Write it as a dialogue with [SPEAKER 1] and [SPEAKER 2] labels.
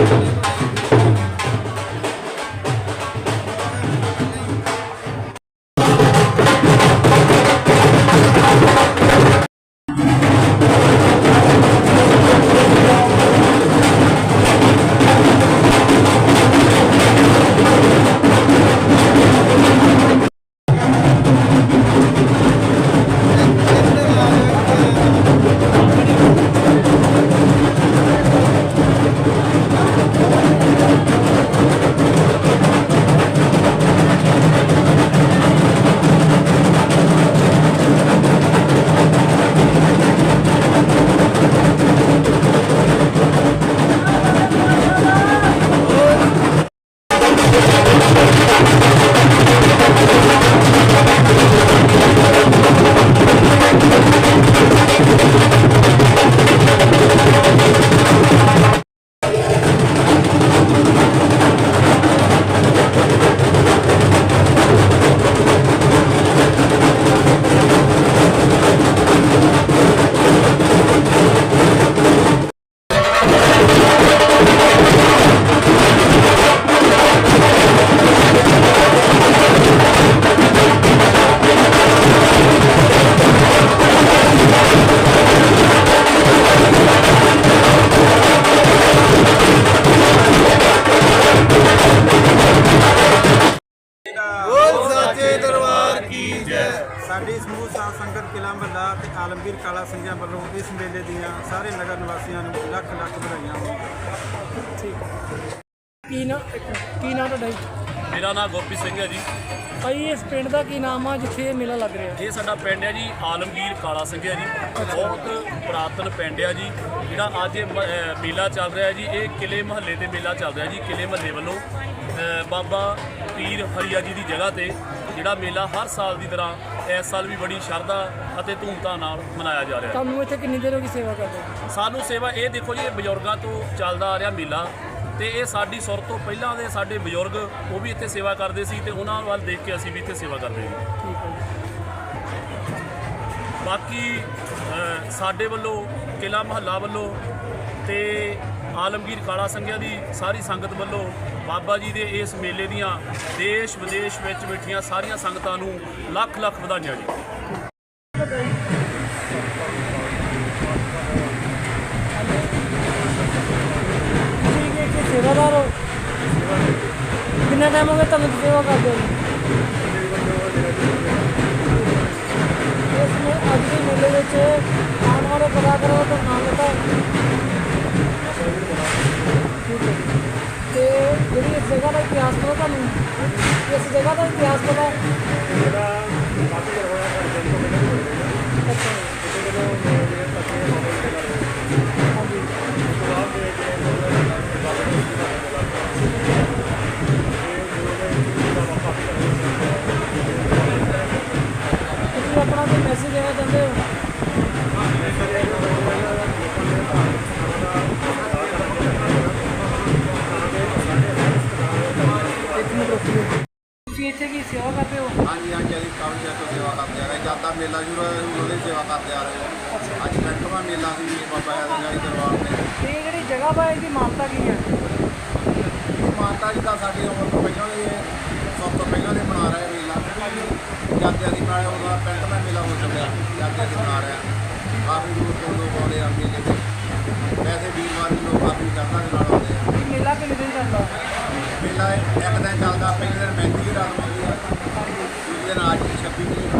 [SPEAKER 1] Thank you. Alamgir ਕਾਲਾ ਸਿੰਘਾਂ ਵੱਲੋਂ ਇਸ ਮੇਲੇ ਦੀਆਂ ਸਾਰੇ ਨਗਰ ਨਿਵਾਸੀਆਂ ਨੂੰ ਲੱਖ ਲੱਖ ਵਧਾਈਆਂ। ਹੋਣ
[SPEAKER 2] ਠੀਕ ਕੀ ਨਾ ਕੀ ਨਾਮ ਤੁਹਾਡਾ ਜੀ?
[SPEAKER 3] ਮੇਰਾ ਨਾਮ ਗੁਰਪ੍ਰੀਤ ਸਿੰਘ ਹੈ ਜੀ।
[SPEAKER 2] ਭਾਈ ਇਸ ਪਿੰਡ ਦਾ ਕੀ ਨਾਮ ਆ ਜਿੱਥੇ ਇਹ ਮੇਲਾ ਲੱਗ ਰਿਹਾ?
[SPEAKER 3] ਇਹ ਸਾਡਾ ਪਿੰਡ ਹੈ ਜੀ ਆਲਮਗੀਰ ਕਾਲਾ ਸਿੰਘ ਹੈ ਜੀ। ਬਹੁਤ ਪੁਰਾਤਨ ਪਿੰਡ ਹੈ ਜੀ। ਜਿਹੜਾ ਅੱਜ ਇਹ ਮ- ਅਹ ਮੇਲਾ ਚੱਲ ਰਿਹਾ ਜੀ ਇਹ ਕਿਲੇ ਮਹੱਲੇ ਤੇ ਮੇਲਾ ਚੱਲ ਰਿਹਾ ਜੀ ਕਿਲੇ ਮਹੱਲੇ ਵੱਲੋਂ ਅਹ ਬਾਬਾ ਪੀਰ ਹਰੀਆ ਜੀ ਦੀ ਜਗ੍ਹਾ ਤੇ ਜਿਹੜਾ ਮੇਲਾ ਹਰ ਸਾਲ ਦੀ ਤਰ੍ਹਾਂ ਇਸ ਸਾਲ ਵੀ ਬੜੀ ਸ਼ਰਧਾ ਅਤੇ ਧੂਮਧਾਮ ਨਾਲ ਮਨਾਇਆ ਜਾ ਰਿਹਾ।
[SPEAKER 2] ਤੁਹਾਨੂੰ ਇੱਥੇ ਕਿੰਨੀ ਦੇਰ ਹੋ ਗਈ ਸੇਵਾ ਕਰਦੇ
[SPEAKER 3] ਸਾਨੂੰ ਸੇਵਾ ਇਹ ਦੇਖੋ ਜੀ ਇਹ ਬਜ਼ੁਰਗਾਂ ਤੋਂ ਚੱਲਦਾ ਆ ਰਿਹਾ ਮੇਲਾ ਤੇ ਇਹ ਸਾਡੀ ਸੁਰ ਤੋਂ ਪਹਿਲਾਂ ਦੇ ਸਾਡੇ ਬਜ਼ੁਰਗ ਉਹ ਵੀ ਇੱਥੇ ਸੇਵਾ ਕਰਦੇ ਸੀ ਤੇ ਉਹਨਾਂ ਵੱਲ ਦੇਖ ਕੇ ਅਸੀਂ ਵੀ ਇੱਥੇ ਸੇਵਾ ਕਰਦੇ ਹਾਂ
[SPEAKER 2] ਠੀਕ ਹੈ ਜੀ।
[SPEAKER 3] ਬਾਕੀ ਸਾਡੇ ਵੱਲੋਂ ਕਿਲਾ ਮਹੱਲਾ ਵੱਲੋਂ ਤੇ ਆਲਮਗੀਰ ਕਾਲਾ ਸੰਘਿਆ ਦੀ ਸਾਰੀ ਸੰਗਤ ਵੱਲੋਂ ਬਾਬਾ ਜੀ ਦੇ ਇਸ ਮੇਲੇ ਦੀਆਂ ਦੇਸ਼ ਵਿਦੇਸ਼ ਵਿੱਚ ਬੈਠੀਆਂ ਸਾਰੀਆਂ ਸੰਗਤਾਂ ਨੂੰ ਲੱਖ ਲੱਖ ਵਧਾਈਆਂ ਜੀ।
[SPEAKER 2] ਸੇਵਾਦਾਰ ਹੋ ਕਿੰਨਾ ਟਾਈਮ ਹੋ ਗਿਆ ਤੁਹਾਨੂੰ ਸੇਵਾ ਕਰਦੇ ਹੋ ਇਸ ਨੂੰ ਅੱਜ ਦੇ ਮੇਲੇ ਵਿੱਚ ਆਉਣ ਵਾਲੇ ਕਲਾਕਾਰਾਂ ਦਾ ਇਸ ਜਗ੍ਹਾ ਦਾ ਇਤਿਹਾਸ ਪਤਾ ਤੁਹਾਨੂੰ? ਇਸ ਜਗ੍ਹਾ ਦਾ ਇਤਿਹਾਸ ਪਤਾ? ਅੱਛਾ। ਜੀ। ਹਾਂਜੀ ਤੁਸੀਂ ਆਪਣਾ ਕੋਈ ਮੈਸੇਜ ਦੇਣਾ ਚਾਹੁੰਦੇ ਹੋ ਇੱਕ ਮਿੰਟ ਰੁਕੋ ਤੁਸੀਂ ਇੱਥੇ ਕੀ ਸੇਵਾ ਕਰਦੇ ਹੋ
[SPEAKER 4] ਹਾਂਜੀ ਹਾਂਜੀ ਅਸੀਂ ਕਾਫੀ ਚਿਰ ਤੋਂ ਸੇਵਾ ਕਰਦੇ ਆ ਰਹੇ ਜਦ ਦਾ ਅਸੀਂ ਉਹਦੀ ਸੇਵਾ ਕਰਦੇ ਆ ਰਹੇ ਹਾਂ ਅੱਜ ਪੈਂਟਵਾ ਮੇਲਾ ਸੀ ਬਾਬਾ ਦੇ ਦਰਬਾਰ ਤੇ।
[SPEAKER 2] ਇਹ ਜਿਹੜੀ ਜਗ੍ਹਾ ਵਾ ਇਹਦੀ ਮਾਨਤਾ ਕੀ ਹੈ
[SPEAKER 4] ਮਾਤਾ ਜੀ ਦਾ ਸਾਡੀ ਉਮਰ ਤੋਂ ਪਹਿਲਾਂ ਦੇ ਸਭ ਤੋਂ ਪਹਿਲਾਂ ਦੇ ਬਣਾ ਰਹੇ ਮੇਲਾ। ਜਦ ਦੇ ਅਸੀਂ ਬਣਾਇਆ ਉਹਦਾ ਪੈਂਟਵਾ ਮੇਲਾ ਹੋ ਚੱਲਿਆ ਜਦ ਦੇ ਅਸੀਂ ਬਣਾ ਰਹੇ ਹਾਂ ਕਾਫੀ ਦੂਰ ਤੋਂ ਲੋਕ ਆਉਂਦੇ ਆ ਮੇਲੇ ਤੇ। ਵੈਸੇ ਵੀਰਵਾਰ ਨੂੰ ਲੋਕ ਕਾਫੀ ਚੜ੍ਹਦਾ ਦੇ ਨਾਲ ਆਉਂਦੇ ਆ।
[SPEAKER 2] ਮੇਲਾ ਕਿੰਨੇ ਦਿਨ ਚੱਲਦਾ?
[SPEAKER 4] ਮੇਲਾ ਇੱਕ ਦਿਨ ਚੱਲਦਾ ਪਹਿਲੇ ਦਿਨ ਮਹਿੰਦੀ ਦੀ ਰਾਤ ਹੁੰਦੀ ਆ। ਦੂਜੇ ਦਿਨ ਅੱਜ 26 ਤਰੀਕ